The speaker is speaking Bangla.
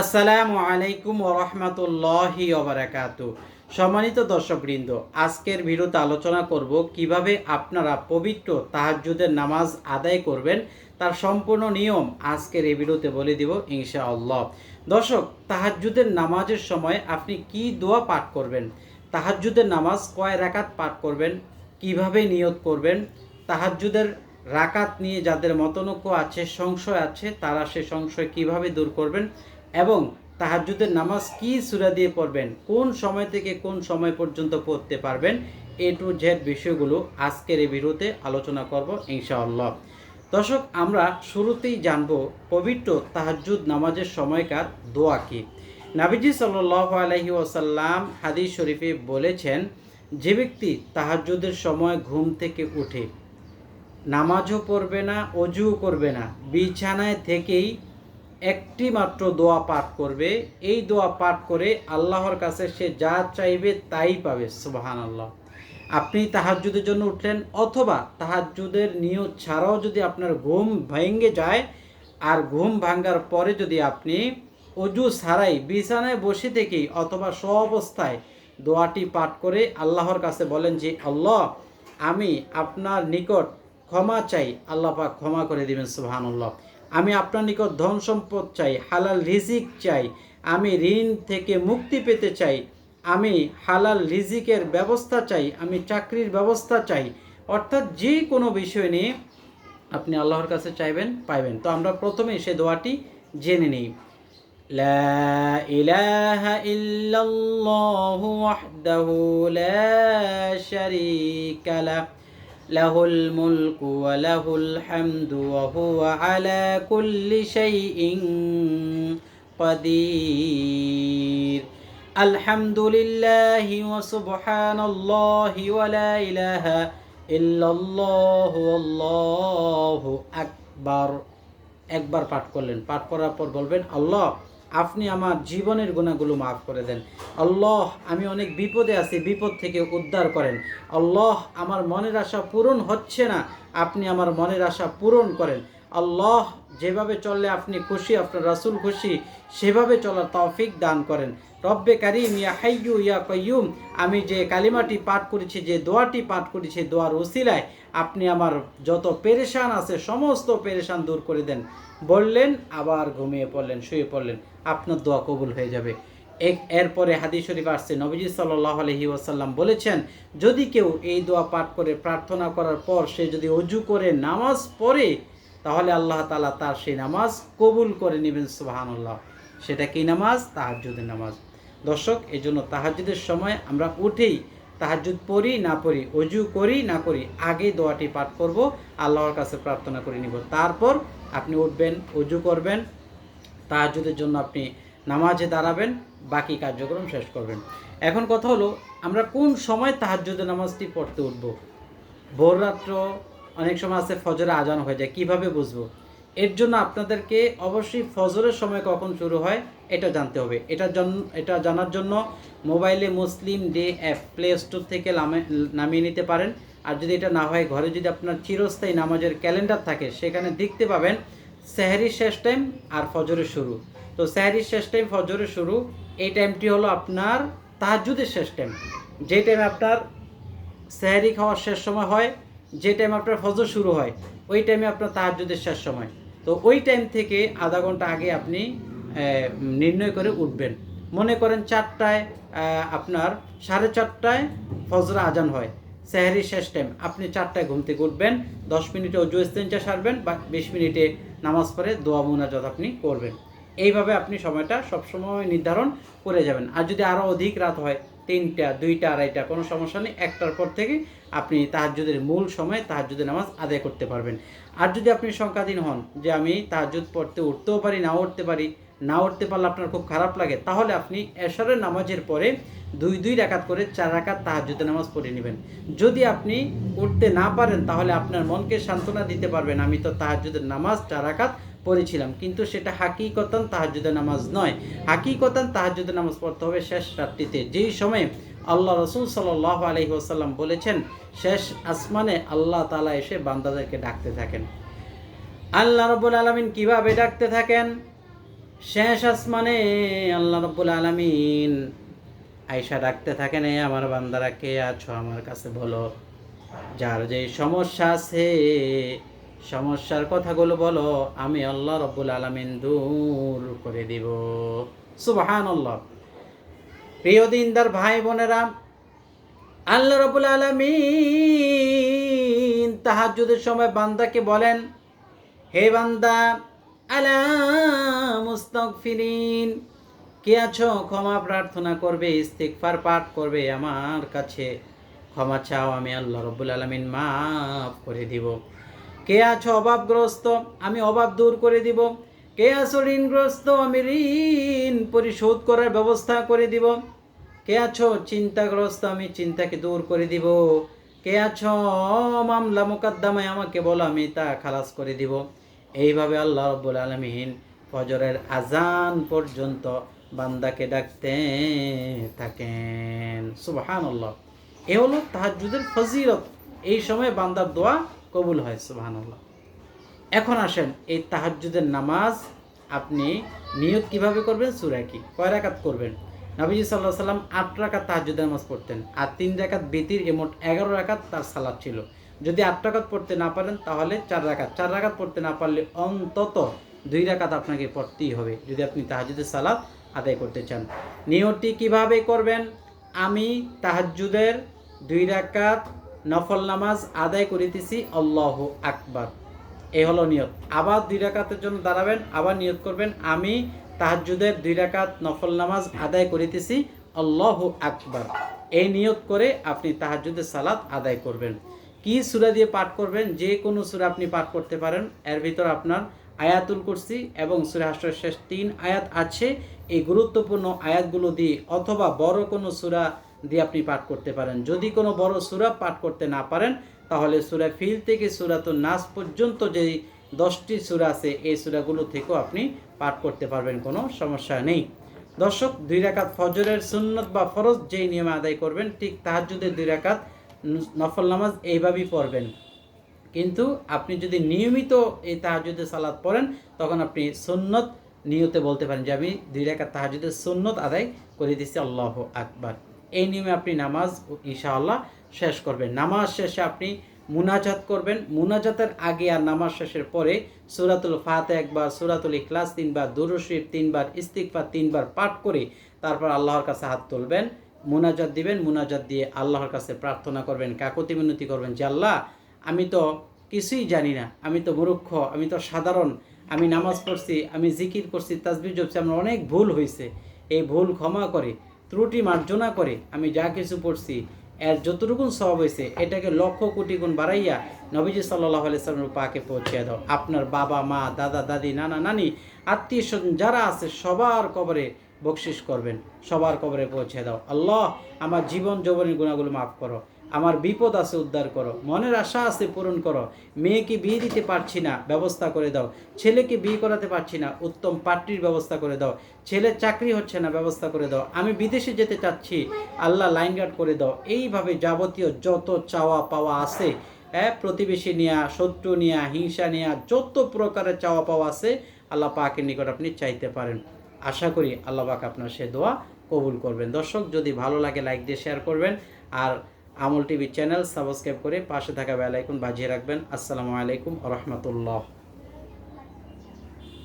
আসসালামু আলাইকুম ওরহমতুল্লাহি ওবরাকাত। সম্মানিত দর্শকবৃন্দ, আজকের ভিডিওতে আলোচনা করব কীভাবে আপনারা পবিত্র তাহাজ্জুদের নামাজ আদায় করবেন, তার সম্পূর্ণ নিয়ম আজকের এই ভিডিওতে বলে দিব ইনশাআল্লাহ। দর্শক, তাহাজ্জুদের নামাজের সময় আপনি কি দোয়া পাঠ করবেন? তাহাজ্জুদের নামাজ কয় রাকাত পাঠ করবেন? কীভাবে নিয়ত করবেন? তাহাজ্জুদের রাকাত নিয়ে যাদের মতনৈক্য আছে, সংশয় আছে, তারা সে সংশয় কীভাবে দূর করবেন? এবং তাহাজ্জুদের নামাজ কি সূরা দিয়ে পড়বেন, কোন সময় থেকে কোন সময় পর্যন্ত পড়তে পারবেন, এ টু জেড বিষয়গুলো আজকের এই ভিডিওতে আলোচনা করব ইনশাআল্লাহ। দর্শক, আমরা শুরুতেই জানব পবিত্র তাহাজ্জুদ নামাজের সময়কার দোয়া কি। নাবিজি সাল্লাহ আলহি ওসাল্লাম হাদিস শরীফে বলেছেন, যে ব্যক্তি তাহাজ্জুদের সময় ঘুম থেকে উঠে, নামাজও পড়বে না, অজুও করবে না, বিছানায় থেকেই একটি মাত্র দোয়া পাঠ করবে। এই দোয়া পাঠ করে আল্লাহর কাছে সে যা চাইবে তাই পাবে সুবাহান আল্লাহ আপনি তাহাজ্জুদের জন্য উঠলেন অথবা তাহাজ্জুদের নিয়ত ছাড়াও যদি আপনার ঘুম ভেঙে যায় আর ঘুম ভাঙ্গার পরে যদি আপনি অজু ছাড়াই বিছানায় বসে থেকেই অথবা স্ব অবস্থায় দোয়াটি পাঠ করে আল্লাহর কাছে বলেন যে, আল্লাহ, আমি আপনার নিকট ক্ষমা চাই। আল্লাহ পাক ক্ষমা করে দিবেন, সুবহানাল্লাহ। আমি আপনার নিকট ধন সম্পদ চাই, হালাল রিজিক চাই, আমি ঋণ থেকে মুক্তি পেতে চাই, আমি হালাল রিজিকের ব্যবস্থা চাই, আমি চাকরির ব্যবস্থা চাই। অর্থাৎ যে কোনো বিষয় নিয়ে আপনি আল্লাহর কাছে চাইবেন, পাইবেন। তো আমরা প্রথমে সে দোয়াটি জেনে নিই। لا إله إلا الله وحده لا شريك له له الملك وله الحمد وهو على كل شيء قدير الحمد لله وسبحان الله ولا إله إلا الله والله أكبر একবার পাঠ করলেন পাঠ করার পর বলবেন আল্লাহ আপনি আমার জীবনের গুণাগুলো মাফ করে দেন। আল্লাহ, আমি অনেক বিপদে আছি, বিপদ থেকে উদ্ধার করেন। আল্লাহ, আমার মনের আশা পূরণ হচ্ছে না, আপনি আমার মনের আশা পূরণ করেন। আল্লাহ যেভাবে চললে আপনি খুশি, আপনার রাসুল খুশি, সেভাবে চলার তৌফিক দান করেন। রব্বে কারিম ইয়া হাইয়ু ইয়া কয়ুম আমি যে কালিমাটি পাঠ করেছি, যে দোয়াটি পাঠ করেছি দোয়ার ওসিলায় আপনি আমার যত পেরেশান আছে, সমস্ত পেরেশান দূর করে দেন। বললেন, আবার ঘুমিয়ে পড়লেন, শুয়ে পড়লেন। আপনার দোয়া কবুল হয়ে যাবে। এক, এরপরে হাদিস শরীফ আসছে, নবীজি সাল্লাহ আলহি ওয়াসাল্লাম বলেছেন, যদি কেউ এই দোয়া পাঠ করে প্রার্থনা করার পর সে যদি অজু করে, নামাজ পড়ে তাহলে আল্লাহ তালা তার সেই নামাজ কবুল করে নেবেন, সুবাহানুল্লাহ। সেটা কি নামাজ? তাহাজ্জুদের নামাজ। দর্শক এই জন্য তাহাজ্জুদের সময় আমরা উঠেই তাহাজ্জুদ পড়ি, না পড়ি, অজু করি, না করি, আগে দোয়াটি পাঠ করব, আল্লাহর কাছে প্রার্থনা করে নিব। তারপর আপনি উঠবেন, অজু করবেন, তাহাজ্জুদের জন্য আপনি নামাজে দাঁড়াবেন, বাকি কার্যক্রম শেষ করবেন। এখন কথা হলো, আমরা কোন সময় তাহাজ্জুদের নামাজটি পড়তে উঠবো? ভোর রাত্র অনেক সময় আছে ফজরে আজান হয়ে যায়, কীভাবে বুঝব? এর জন্য আপনাদেরকে অবশ্যই ফজরের সময় কখন শুরু হয়, এটা জানতে হবে। এটার জন্য এটা জানার জন্য মোবাইলে Muslim Day app Play Store থেকে নামে- নামিয়ে নিতে পারেন। আর যদি এটা না হয়, ঘরে যদি আপনার চিরস্থায়ী নামাজের ক্যালেন্ডার থাকে, সেখানে দেখতে পাবেন সেহারির শেষ টাইম আর ফজরের শুরু। তো সেহারির শেষ টাইম ফজরের শুরু, এই টাইমটি হলো আপনার তাহাজুদের শেষ টাইম যে টাইমে আপনার সেহারি খাওয়ার শেষ সময় হয় যে টাইম আপনার ফজর শুরু হয়, ওই টাইমে আপনার তাহাজ্জুদের শেষ সময়। তো ওই টাইম থেকে আধা ঘণ্টা আগে আপনি নির্ণয় করে উঠবেন। মনে করেন চারটায় আপনার সাড়ে চারটায় ফজর আজান হয় সেহারি শেষ টাইম আপনি চারটায় ঘুম থেকে উঠবেন, দশ মিনিটে অজু ইস্তেঞ্চা সারবেন বা বিশ মিনিটে নামাজ পড়ে দোয়া মুনাজাত আপনি করবেন। এইভাবে আপনি সময়টা সবসময় নির্ধারণ করে যাবেন। আর যদি আরও অধিক রাত হয় তিনটা, দুইটা, আড়াইটা, কোনো সমস্যা নেই। একটার পর থেকে আপনি তাহাজ্জুদের মূল সময় তাহাজ্জুদের নামাজ আদায় করতে পারবেন। আর যদি আপনি সংখ্যাধীন হন যে আমি তাহাজ্জুদ পড়তে উঠতেও পারি না উঠতে পারি, না উঠতে পারলে আপনার খুব খারাপ লাগে, তাহলে আপনি এশরের নামাজের পরে দুই দুই রাকাত করে চার রাকাত তাহাজ্জুদের নামাজ পড়ে নেবেন। যদি আপনি উঠতে না পারেন, তাহলে আপনার মনকে সান্ত্বনা দিতে পারবেন, আমি তো তাহাজ্জুদের নামাজ চার রাকাত পড়েছিলাম। কিন্তু সেটা হাকিকতান তাহাজ্জুদের নামাজ নয়। হাকিকতান তাহাজ্জুদের নামাজ পড়তে হবে শেষ রাত্রিতে। যেই সময়ে আল্লাহ রসুল সাল্লাহ আলহি ওসাল্লাম বলেছেন, শেষ আসমানে আল্লাহ তালা এসে বান্দাদেরকে ডাকতে থাকেন। আল্লাহ রব্বুল আলমিন কীভাবে ডাকতে থাকেন? শেষ আসমানে আল্লাহ রব্বুল আলমিন আয়সা ডাকতে থাকেন, "এ আমার বান্দারা, কে আছো আমার কাছে বলো। যার যে সমস্যা আছে সমস্যার কথাগুলো বলো, আমি আল্লাহ রব্বুল আলমিন দূর করে দিব। সুবাহান আল্লাহ প্রিয় দিনদার ভাই বোনেরা, আল্লাহ রবুল আলমিন তাহাজুদের সময় বান্দাকে বলেন, হে বান্দা, আলা কে আছো? ক্ষমা প্রার্থনা করবে, ইস্তিগফার পাঠ করবে, আমার কাছে ক্ষমা চাও, আমি আল্লাহ রব্বুল আলমিন মাফ করে দিব। কে আছো অভাবগ্রস্ত? আমি অভাব দূর করে দিব। কে আছো ঋণগ্রস্ত? আমি ঋণ পরিশোধ করার ব্যবস্থা করে দিব। কে আছো চিন্তাগ্রস্ত? আমি চিন্তাকে দূর করে দিব। কে আছো মামলা মোকদ্দমায়? আমাকে বলো, আমি তা খালাস করে দিব। এইভাবে আল্লাহ রব্বুল আলমিন ফজরের আজান পর্যন্ত বান্দাকে ডাকতে থাকেন। সুবাহান আল্লাহ এ হলো তাহাজুদের ফজিরত এই সময় বান্দার দোয়া কবুল হয় সুবাহান আল্লাহ এখন আসেন এই তাহাজ্জুদের নামাজ আপনি নিয়ত কীভাবে করবেন, সুরা কি? কয় রাকাত করবেন? নবীজি সাল্লাহ সাল্লাম আট রাকাত তাহাজ্জুদের নামাজ পড়তেন আর তিন রাকাত বেতির এমোট এগারো রাকাত তার সালাদ ছিল। যদি আট রাকাত পড়তে না পারেন, তাহলে চার রাকাত। চার রাকাত পড়তে না পারলে অন্তত দুই রাকাত আপনাকে পড়তেই হবে, যদি আপনি তাহাজুদের সালাদ আদায় করতে চান। নিয়তটি কীভাবে করবেন? আমি তাহাজ্জুদের দুই রাকাত নফল নামাজ আদায় করিতেছি, আল্লাহ আকবার। এই হলো নিয়ত। আবার দুই রাকাতের জন্য দাঁড়াবেন, আবার নিয়ত করবেন, আমি তাহাজ্জুদের দুই রাকাত নফল নামাজ আদায় করিতেছি, আল্লাহ আকবার। এই নিয়ত করে আপনি তাহাজ্জুদের সালাত আদায় করবেন। কি সূরা দিয়ে পাঠ করবেন? যে কোনো সূরা আপনি পাঠ করতে পারেন। এর ভিতর আপনার আয়াতুল কুরসি এবং সূরা হাসরের শেষ তিন আয়াত আছে। এই গুরুত্বপূর্ণ আয়াতগুলো দিয়ে অথবা বড় কোনো সূরা দিয়ে আপনি পাঠ করতে পারেন। যদি কোনো বড় সূরা পাঠ করতে না পারেন, তাহলে সূরা ফিল থেকে সূরাতুন নাস পর্যন্ত যেই দশটি সূরা আছে, এই সূরাগুলো থেকেও আপনি পাঠ করতে পারবেন, কোনো সমস্যা নেই। দর্শক, দুই রাকাত ফজরের সুন্নত বা ফরজ যেই নিয়মে আদায় করবেন, ঠিক তাহাজ্জুদের দুই রাকাত নফল নামাজ এইভাবেই পড়বেন। কিন্তু আপনি যদি নিয়মিত এই তাহাজুদের সালাদ পড়েন, তখন আপনি সুন্নত নিয়তে বলতে পারেন যে, আমি দুই রেখা তাহাজুদের সুন্নত আদায় করে দিচ্ছি আল্লাহ আকবার। এই নিয়মে আপনি নামাজ ইনশাআল্লাহ শেষ করবেন। নামাজ শেষে আপনি মুনাজাত করবেন। মুনাজাতের আগে আর নামাজ শেষের পরে সুরাতুল ফাতে একবার, সুরাতুল ইখলাস তিনবার দুরুশরীফ তিনবার ইস্তিকফার তিনবার পাঠ করে তারপর আল্লাহর কাছে হাত তুলবেন। মুনাজাত দিবেন, মুনাজাত দিয়ে আল্লাহর কাছে প্রার্থনা করবেন কাকতি মিনতি করবেন যে, আল্লাহ, আমি তো কিছুই জানি না। আমি তো মূর্খ, আমি তো সাধারণ। আমি নামাজ পড়ছি, আমি জিকির করছি তাসবির জপছি, আমার অনেক ভুল হয়েছে এই ভুল ক্ষমা করে ত্রুটি মার্জনা করে আমি যা কিছু পড়ছি, এর যতটুকুন সব হয়েছে এটাকে লক্ষ কোটি গুণ বাড়াইয়া নবীজি সাল্লাহ আলাইসালামের পাকে পৌঁছে দাও। আপনার বাবা, মা, দাদা, দাদি, নানা, নানি, আত্মীয় স্বজন যারা আছে, সবার কবরে বকশিস করবেন, সবার কবরে পৌঁছে দাও। আল্লাহ, আমার জীবন যৌবনের গুণাগুলো মাফ করো। আমার বিপদ আছে উদ্ধার করো। মনের আশা আছে পূরণ করো। মেয়েকে বিয়ে দিতে পারছি না, ব্যবস্থা করে দাও। ছেলেকে বিয়ে করাতে পারছি না, উত্তম পাত্রীর ব্যবস্থা করে দাও। ছেলের চাকরি হচ্ছে না, ব্যবস্থা করে দাও। আমি বিদেশে যেতে চাচ্ছি, আল্লাহ লাইন গার্ড করে দাও। এইভাবে যাবতীয় যত চাওয়া পাওয়া আছে হ্যাঁ প্রতিবেশী নেয়া, শত্রু নেয়া, হিংসা নেয়া, যত প্রকারের চাওয়া পাওয়া আছে, আল্লাহ পাকের নিকট আপনি চাইতে পারেন। আশা করি আল্লাহ পাক আপনার সে দোয়া কবুল করবেন। দর্শক, যদি ভালো লাগে লাইক দিয়ে শেয়ার করবেন। আর আমল টিভি চ্যানেল সাবস্ক্রাইব করে পাশে থাকা বেল আইকন বাজিয়ে রাখবেন। আসসালামু আলাইকুম রহমতুল্লাহ।